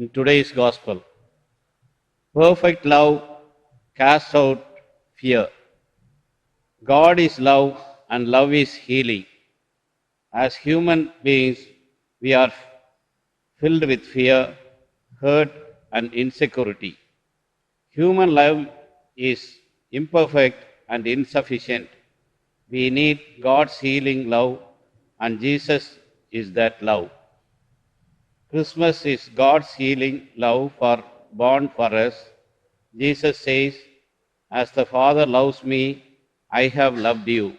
in today's gospel. Perfect love casts out fear. God is love and love is healing. As human beings, we are filled with fear, hurt, and insecurity. Human love is imperfect and insufficient. We need God's healing love, and Jesus is that love. Christmas is God's healing love for born for us. Jesus says, As the Father loves me, I have loved you.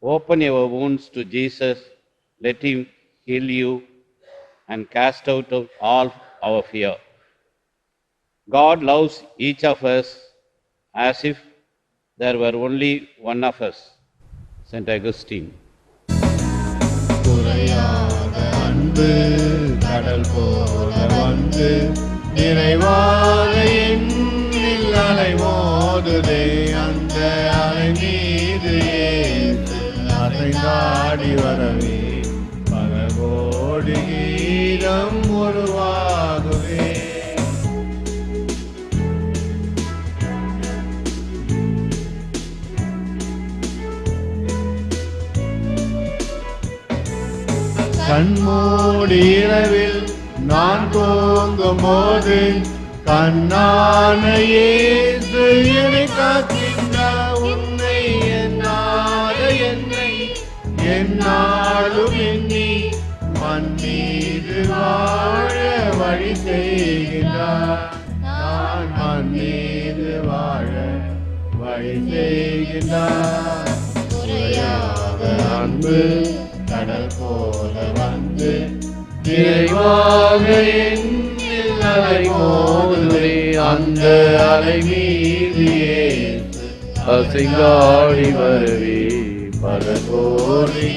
Open your wounds to Jesus, let him heal you and cast out of all our fear. God loves each of us as if there were only one of us. St. Augustine. கடல் போல வந்து நிறைவான இரவில் நான் தூங்கும் போது கண்ணானையே காக்கின்ற உன்னை என்னாத என்னை என்னாலும் எண்ணி மண் மீது வாழ வழி செய்கிறார். நான் மண் மீது வாழ வழி செய்கிறார். அன்பு கடல் போல வந்து அந்த அலை மீது அசைங்காடி அசைந்தாடி பல கோடி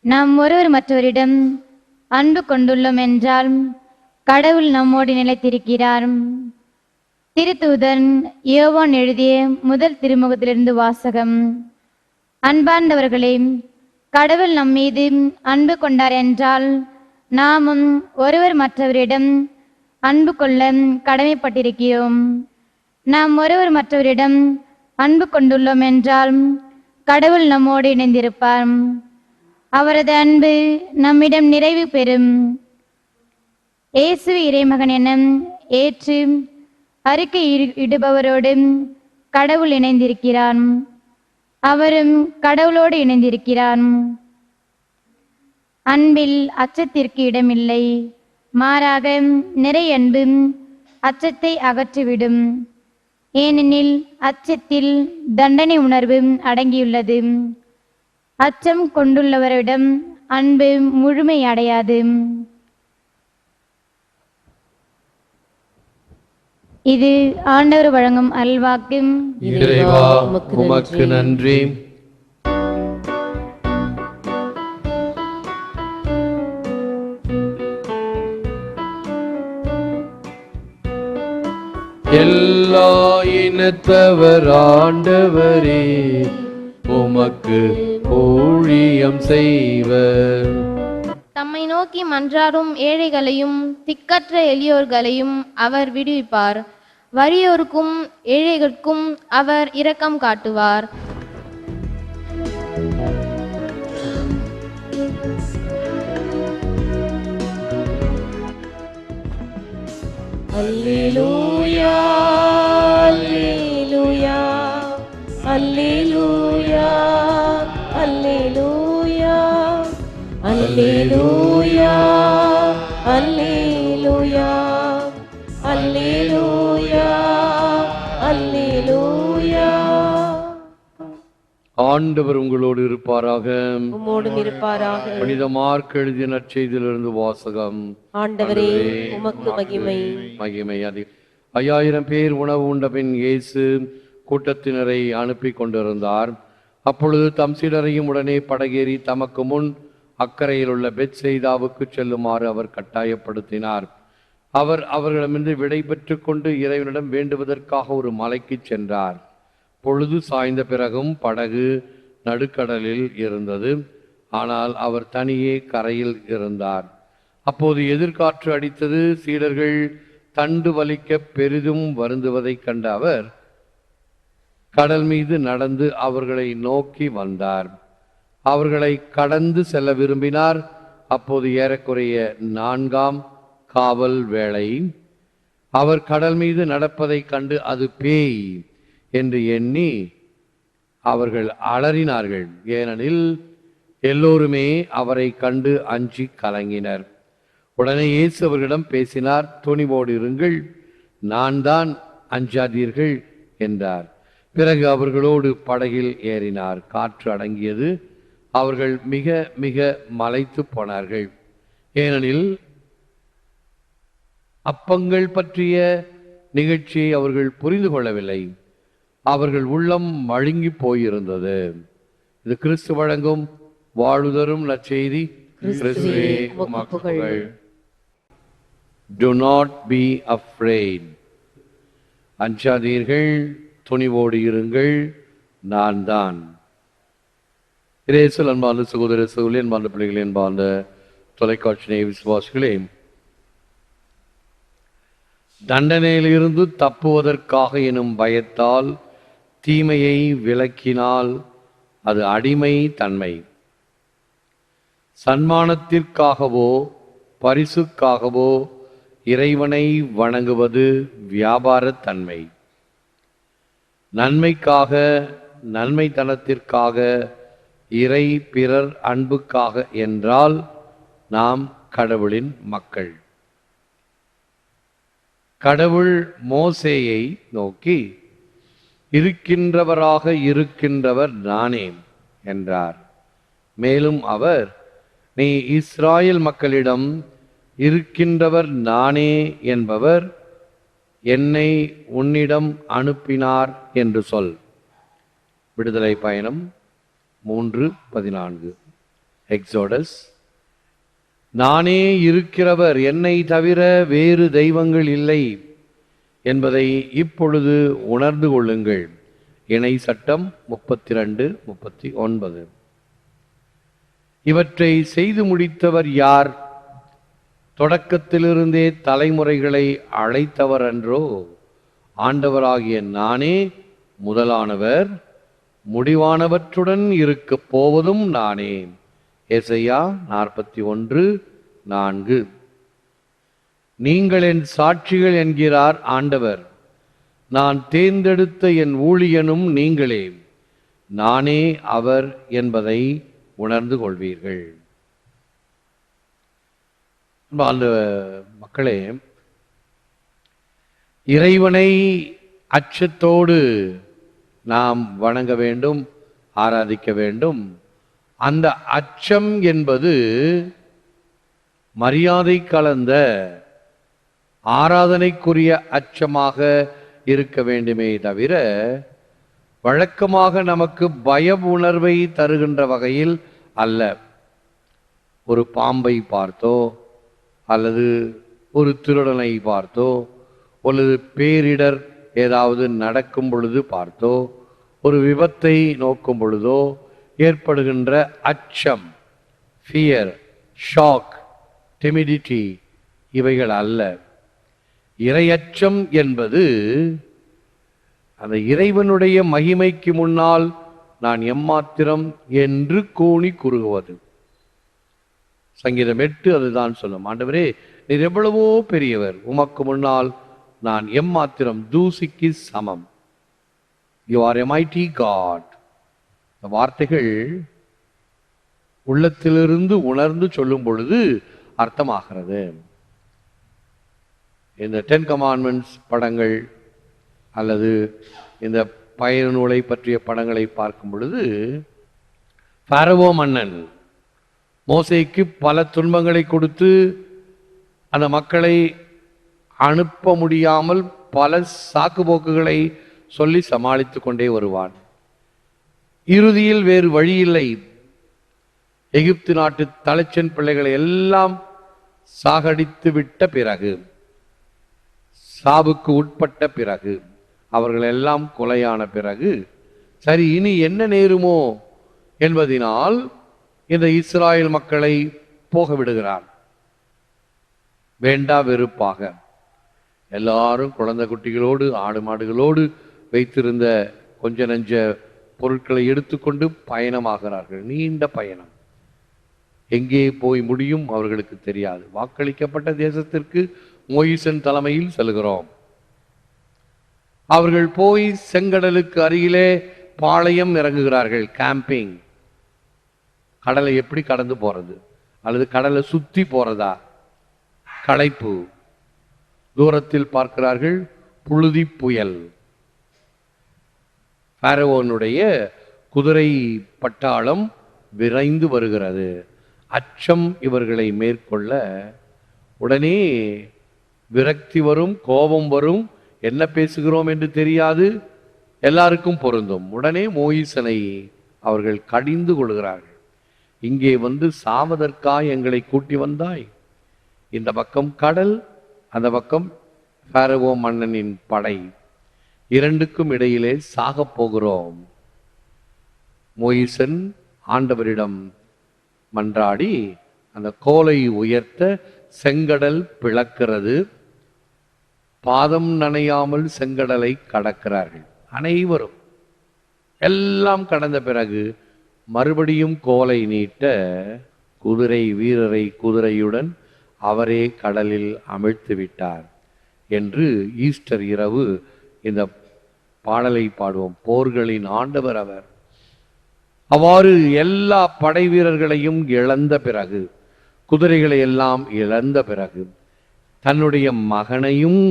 நாம் ஒருவர் மற்றவரிடம் அன்பு கொண்டுள்ளோம் என்றால் கடவுள் நம்மோடு நிலைத்திருக்கிறார். திருத்தூதன் யோவான் எழுதிய முதல் திருமுகத்திலிருந்து வாசகம். அன்பார்ந்தவர்களே கடவுள் நம் மீது அன்பு கொண்டார் என்றால் நாமும் ஒருவர் மற்றவரிடம் அன்பு கொள்ள கடமைப்பட்டிருக்கிறோம். நாம் ஒருவர் மற்றவரிடம் அன்பு கொண்டுள்ளோம் என்றால் கடவுள் நம்மோடு இணைந்திருப்பார். அவரது அன்பு நம்மிடம் நிறைவு பெறும். இயேசு இறைமகன் என ஏற்று அறிக்கை இடு- இடுபவரோடு கடவுள் இணைந்திருக்கிறான் அவரும் கடவுளோடு இணைந்திருக்கிறான். அன்பில் அச்சத்திற்கு இடமில்லை. மாறாக நிறை அன்பும் அச்சத்தை அகற்றிவிடும். ஏனெனில் அச்சத்தில் தண்டனை உணர்வு அடங்கியுள்ளது. அச்சம் கொண்டுள்ளவரிடம் அன்பு முழுமை இது ஆண்டவர் வழங்கும் அல்வாக்கு இறைவா உமக்கு நன்றி. எல்லா இனத்தவர் ஆண்டவரே உமக்கு ஊழியம் செய்வர். தம்மை நோக்கி மன்றாடும் ஏழைகளையும் திக்கற்ற எளியோர்களையும் அவர் விடுவிப்பார். வறியோருக்கும் ஏழைகளுக்கும் அவர் இரக்கம் காட்டுவார். அல்லேலூயா அல்லேலூயா அல்லேலூயா அல்லேலூயா அல்லேலூயா. ஆண்டவர் உங்களோடு இருப்பாராக. உம்மோடும் இருப்பாராக. புனித மார்க் எழுதிய நற்செய்தியிலிருந்து வாசகம். ஆண்டவரே உமக்கு மகிமை. மகிமை அதி. ஐயாயிரம் பேர் உணவு உண்ட பின் இயேசு கூட்டத்தினரை அனுப்பி கொண்டிருந்தார். அப்பொழுது தம் சீடரையும் உடனே படகேறி தமக்கு முன் அக்கறையில் உள்ள பெத் செய்தாவுக்கு செல்லுமாறு அவர் கட்டாயப்படுத்தினார். அவர் அவர்களிடமிருந்து விடை பெற்றுக் கொண்டு இறைவனிடம் வேண்டுவதற்காக ஒரு மலைக்கு சென்றார். பொழுது சாய்ந்த பிறகும் படகு நடுக்கடலில் இருந்தது. ஆனால் அவர் தனியே கரையில் இருந்தார். அப்போது எதிர்காற்று அடித்தது. சீடர்கள் தண்டு வலிக்க பெரிதும் வருந்துவதைக் கண்ட அவர் கடல் மீது நடந்து அவர்களை நோக்கி வந்தார். அவர்களை கடந்து செல்ல விரும்பினார். அப்போது ஏறக்குறைய நான்காம் காவல் வேளை. அவர் கடல் மீது நடப்பதைக் கண்டு அது பேய். என்று எண்ணி அவர்கள் அலறினார்கள். ஏனெனில் எல்லோருமே அவரை கண்டு அஞ்சி கலங்கினர். உடனே இயேசு அவர்களிடம் பேசினார் துணிவோடு இருங்கள் நான் தான் அஞ்சாதீர்கள் என்றார். பிறகு அவர்களோடு படகில் ஏறினார். காற்று அடங்கியது. அவர்கள் மிக மிக மலைத்து போனார்கள். ஏனெனில் அப்பங்கள் பற்றிய நிகழ்ச்சியை அவர்கள் புரிந்து கொள்ளவில்லை. அவர்கள் உள்ளம் மழுங்கி போயிருந்தது. இது கிறிஸ்து வழங்கும் வாழுதரும் நற்செய்தி. Do not be afraid. அஞ்சாதீர்கள் துணிவோடு இருங்கள் நான் தான். இரேசல் அன்பார்ந்த சகோதர சகோதரி அன்பார்ந்த பிள்ளைகளே அன்பார்ந்த தொலைக்காட்சி விசுவாசிகளே தண்டனையிலிருந்து தப்புவதற்காக எனும் பயத்தால் தீமையை விளக்கினால் அது அடிமை தன்மை. சன்மானத்திற்காகவோ பரிசுக்காகவோ இறைவனை வணங்குவது வியாபாரத் தன்மை. நன்மைக்காக நன்மைத்தனத்திற்காக இறை பிறர் அன்புக்காக என்றால் நாம் கடவுளின் மக்கள். கடவுள் மோசேயை நோக்கி இருக்கின்றவராக இருக்கின்றவர் நானே என்றார். மேலும் அவர் நீ இஸ்ராயல் மக்களிடம் இருக்கின்றவர் நானே என்பவர் என்னை உன்னிடம் அனுப்பினார் என்று சொல். விடுதலை பயணம் மூன்று பதினான்கு. எக்ஸோடஸ் நானே இருக்கிறவர் என்னை தவிர வேறு தெய்வங்கள் இல்லை. என்பதை இப்பொழுது உணர்ந்து கொள்ளுங்கள். இணை சட்டம் முப்பத்தி ரெண்டு முப்பத்தி ஒன்பது. இவற்றை செய்து முடித்தவர் யார்? தொடக்கத்திலிருந்தே தலைமுறைகளை அழைத்தவர் என்றோ ஆண்டவராகிய நானே முதலானவர் முடிவானவற்றுடன் இருக்கப் போவதும் நானே. எசையா நாற்பத்தி ஒன்று நான்கு. நீங்கள் என் சாட்சிகள் என்கிறார் ஆண்டவர். நான் தேர்ந்தெடுத்த என் ஊழியனும் நீங்களே. நானே அவர் என்பதை உணர்ந்து கொள்வீர்கள். அந்த மக்களே இறைவனை அச்சத்தோடு நாம் வணங்க வேண்டும் ஆராதிக்க வேண்டும். அந்த அச்சம் என்பது மரியாதை கலந்த ஆராதனைக்குரிய அச்சமாக இருக்க வேண்டுமே தவிர வழக்கமாக நமக்கு பய உணர்வை தருகின்ற வகையில் அல்ல. ஒரு பாம்பை பார்த்தோ அல்லது ஒரு திருடனை பார்த்தோ அல்லது பேரிடர் ஏதாவது நடக்கும் பொழுது பார்த்தோ ஒரு விபத்தை நோக்கும் பொழுதோ ஏற்படுகின்ற அச்சம் ஃபியர் ஷாக் டெமிடிட்டி இவைகள் அல்ல. இரையச்சம் என்பது அந்த இறைவனுடைய மகிமைக்கு முன்னால் நான் எம்மாத்திரம் என்று கூணி குறுகுவது. சங்கீதம் எட்டு அதுதான் சொல்லும். ஆண்டவரே நீர் எவ்வளவோ பெரியவர். உமக்கு முன்னால் நான் எம்மாத்திரம் தூசிக்கு சமம். You are a mighty God இந்த வார்த்தைகள் உள்ளத்திலிருந்து உணர்ந்து சொல்லும் பொழுது அர்த்தமாகிறது. இந்த டென் கமாண்ட்மெண்ட்ஸ் படங்கள் அல்லது இந்த பயண நூலை பற்றிய படங்களை பார்க்கும் பொழுது பாரவோ மன்னன் மோசைக்கு பல துன்பங்களை கொடுத்து அந்த மக்களை அனுப்ப முடியாமல் பல சாக்குப்போக்குகளை சொல்லி சமாளித்து கொண்டே வருவான். இறுதியில் வேறு வழியில்லை எகிப்து நாட்டு தலைச்சன் பிள்ளைகளை எல்லாம் சாகடித்து விட்ட பிறகு சாவுக்கு உட்பட்ட பிறகு அவர்கள் எல்லாம் கொலையான பிறகு சரி இனி என்ன நேருமோ என்பதினால் இந்த இஸ்ராயல் மக்களை போக விடுகிறார். வேண்டா வெறுப்பாக. எல்லாரும் குழந்தை குட்டிகளோடு ஆடு மாடுகளோடு வைத்திருந்த கொஞ்ச நஞ்ச பொருட்களை எடுத்துக்கொண்டு பயணமாகிறார்கள். நீண்ட பயணம். எங்கே போய் முடியும் அவர்களுக்கு தெரியாது. வாக்களிக்கப்பட்ட தேசத்திற்கு மொயிசன் தலைமையில் செல்கிறோம். அவர்கள் போய் செங்கடலுக்கு அருகிலே பாளையம் இறங்குகிறார்கள் கேம்பிங் கடலை எப்படி கடந்து போறது? அல்லது கடலை சுத்தி போறதா? களைப்பு. தூரத்தில் பார்க்கிறார்கள் புழுதி புயல். பாரவோனுடைய குதிரை பட்டாளம் விரைந்து வருகிறது. அச்சம் இவர்களை மேற்கொள்ள உடனே விரக்தி வரும் கோபம் வரும் என்ன பேசுகிறோம் என்று தெரியாது. எல்லாருக்கும் பொருந்தும். உடனே மோயிசனை அவர்கள் கடிந்து கொள்கிறார்கள். இங்கே வந்து சாவதற்காய் எங்களை கூட்டி வந்தாய். இந்த பக்கம் கடல் அந்த பக்கம் பாரவோ மன்னனின் படை. இரண்டுக்கும் இடையிலே சாகப் போகிறோம். மோயிசன் ஆண்டவரிடம் மன்றாடி அந்த கோலை உயர்த்த செங்கடல் பிளக்கிறது. பாதம் நனையாமல் செங்கடலை கடக்கிறார்கள். அனைவரும். எல்லாம் கடந்த பிறகு மறுபடியும் கோலை நீட்ட குதிரை வீரரை குதிரையுடன் அவரே கடலில் அமிழ்த்து விட்டார் என்று ஈஸ்டர் இரவு இந்த பாடலை பாடுவோம். போர்களின் ஆண்டவர் அவர். அவ்வாறு எல்லா படை வீரர்களையும் இழந்த பிறகு குதிரைகளை எல்லாம் இழந்த பிறகு தன்னுடைய மகனையும்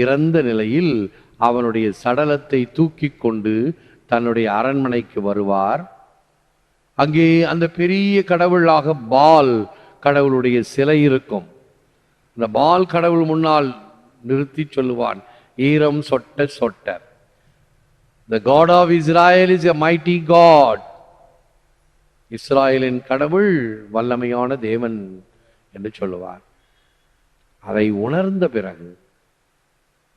இறந்த நிலையில் அவனுடைய சடலத்தை தூக்கி கொண்டு தன்னுடைய அரண்மனைக்கு வருவார். அங்கே அந்த பெரிய கடவுளாக பால் கடவுளுடைய சிலை இருக்கும். இந்த பால் கடவுள் முன்னால் நிறுத்தி சொல்லுவான் ஈரம் சொட்ட சொட்ட. The God of Israel is a mighty God இஸ்ராயலின் கடவுள் வல்லமையான தேவன் என்று சொல்லுவார். அதை உணர்ந்த பிறகு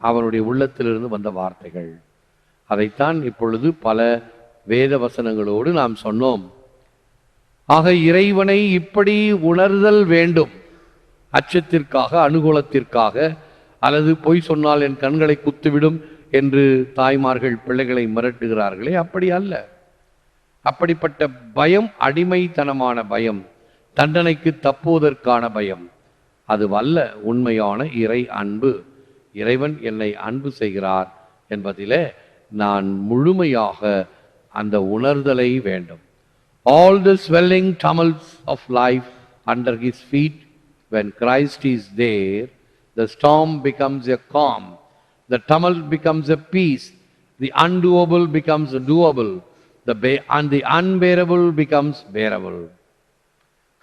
அவனுடைய உள்ளத்திலிருந்து வந்த வார்த்தைகள். அதைத்தான் இப்பொழுது பல வேத வசனங்களோடு நாம் சொன்னோம். ஆக இறைவனை இப்படி உணர்தல் வேண்டும். அச்சத்திற்காக அனுகூலத்திற்காக அல்லது பொய் சொன்னால் என் கண்களை குத்துவிடும் என்று தாய்மார்கள் பிள்ளைகளை மிரட்டுகிறார்களே அப்படி அல்ல. அப்படிப்பட்ட பயம் அடிமைத்தனமான பயம் தண்டனைக்கு தப்புவதற்கான பயம் அது வல்ல உண்மையான இறை அன்பு இறைவன் என்னை அன்பு செய்கிறார் என்பதிலே நான் முழுமையாக அந்த உணர்தலை வேண்டும் all the swelling tumults of life under his feet when Christ is there the storm becomes a calm the tumult becomes a peace the undoable becomes doable the pay and the unbearable becomes bearable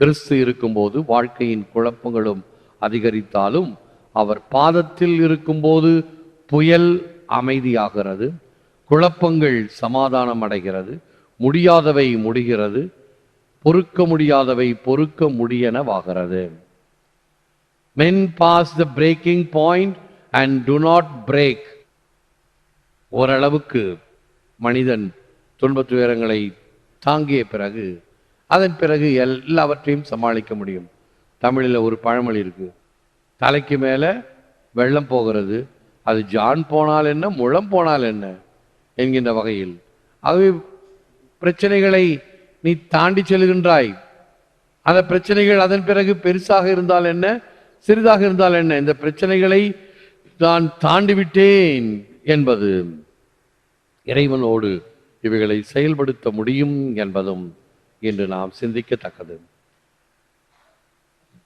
கிறிஸ்து இருக்கும்போது வாழ்க்கையின் குழப்பங்களும் அதிகரித்தாலும் அவர் பாதத்தில் இருக்கும்போது புயல் அமைதியாகிறது குழப்பங்கள் சமாதானம் அடைகிறது முடியாதவை முடிகிறது பொறுக்க முடியாதவை பொறுக்க முடியனவாகிறது. Men pass the breaking point and do not break ஓரளவுக்கு மனிதன் துன்பத் துயரங்களை தாங்கிய பிறகு அதன் பிறகு எல்லாவற்றையும் சமாளிக்க முடியும். தமிழில் ஒரு பழமொழி இருக்குது தலைக்கு மேலே வெள்ளம் போகிறது. அது ஜான் போனால் என்ன முழம் போனால் என்ன என்கின்ற வகையில். ஆகவே பிரச்சனைகளை நீ தாண்டி செல்கின்றாய். அந்த பிரச்சனைகள் அதன் பிறகு பெருசாக இருந்தால் என்ன சிறிதாக இருந்தால் என்ன? இந்த பிரச்சனைகளை நான் தாண்டி விட்டேன் என்பது. இறைவனோடு இவைகளை செயல்படுத்த முடியும் என்பதும் இன்று நாம் சிந்திக்கத்தக்கது.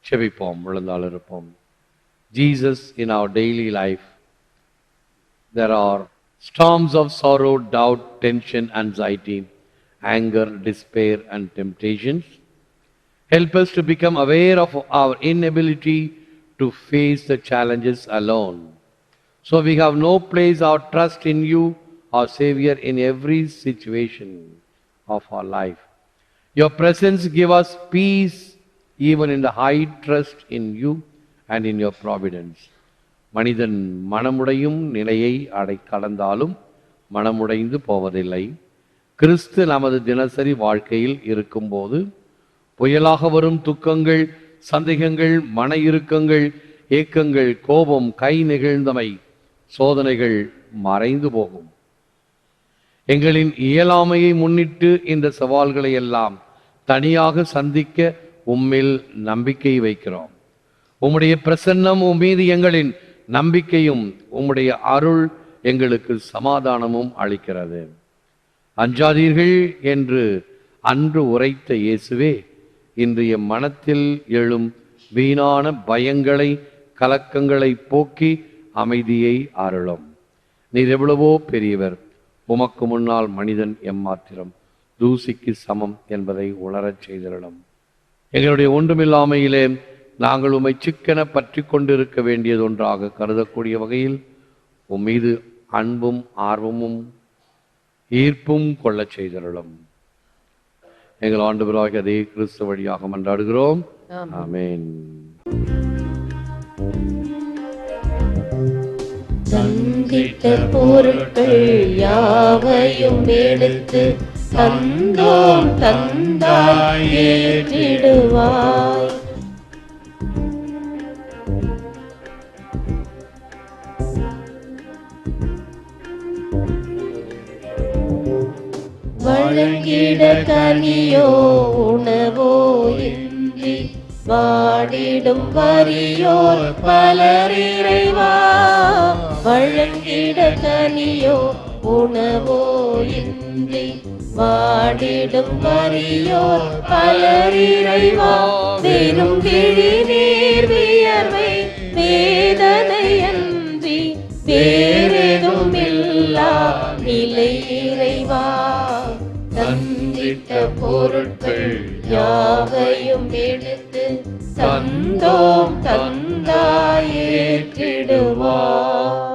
செபிப்போம் விழுந்தால் இருப்போம் Jesus in our daily life there are storms of sorrow, doubt, tension, anxiety, anger, despair, and temptations. Help us to become aware of our inability to face the challenges alone. So we have no place our trust in you, our Savior, in every situation of our life. Your presence give us peace even in the high trust in you and in your providence மனிதன் மனமுடையும் நிலையை அடை கடந்தாலும் மனமுடைந்து போவதில்லை. கிறிஸ்து நமது தினசரி வாழ்க்கையில் இருக்கும்போது புயலாக வரும் துக்கங்கள் சந்தேகங்கள் மன இறுக்கங்கள் ஏக்கங்கள் கோபம் கை நெகிழ்ந்தமை சோதனைகள் மறைந்து போகும். எங்களின் இயலாமையை முன்னிட்டு இந்த சவால்களை எல்லாம் தனியாக சந்திக்க உம்மில் நம்பிக்கை வைக்கிறோம். உம்முடைய பிரசன்னம் உம் மீது எங்களின் நம்பிக்கையும் உம்முடைய அருள் எங்களுக்கு சமாதானமும் அளிக்கிறது. அஞ்சாதீர்கள் என்று அன்று உரைத்த இயேசுவே இன்றைய மனத்தில் எழும் வீணான பயங்களை கலக்கங்களை போக்கி அமைதியை அருளும். நீர் எவ்வளவோ பெரியவர் உமக்கு முன்னால் மனிதன் எம்மாத்திரம் தூசிக்கு சமம் என்பதை உணரச் செய்திடலும். எங்களுடைய ஒன்றுமில்லாமையிலே நாங்கள் உம்மை சிக்கென பற்றி கொண்டிருக்க வேண்டியது ஒன்றாக கருதக்கூடிய வகையில் உம் மீது அன்பும் ஆர்வமும் ஈர்ப்பும் கொள்ளச் செய்திடலும் எங்கள் ஆண்டவராகிய அதே கிறிஸ்து வழியாக மன்றாடுகிறோம். ஆமென். தந்திட்ட பொருட்கள் யாவையும் எடுத்து தந்தோம் தந்தாய் ஏற்றிடுவாய். வழங்கிட கனியோ உணவோ இன்றி வாடிடும் வரியோர் பலர் இறைவா. வழங்கிட கனியோ உணவோ இன்றி வாடிடும் வறியோர் பலர் இறைவா. வெறும் கிழி நீர் வியர்வை வேதனை அன்றி வேறெதும் இல்லா. நிலை இறைவா. தந்திட்ட பொருட்கள் யாவையும் எடுத்து தந்தோம் தந்தாய் ஏற்றிடுவாய்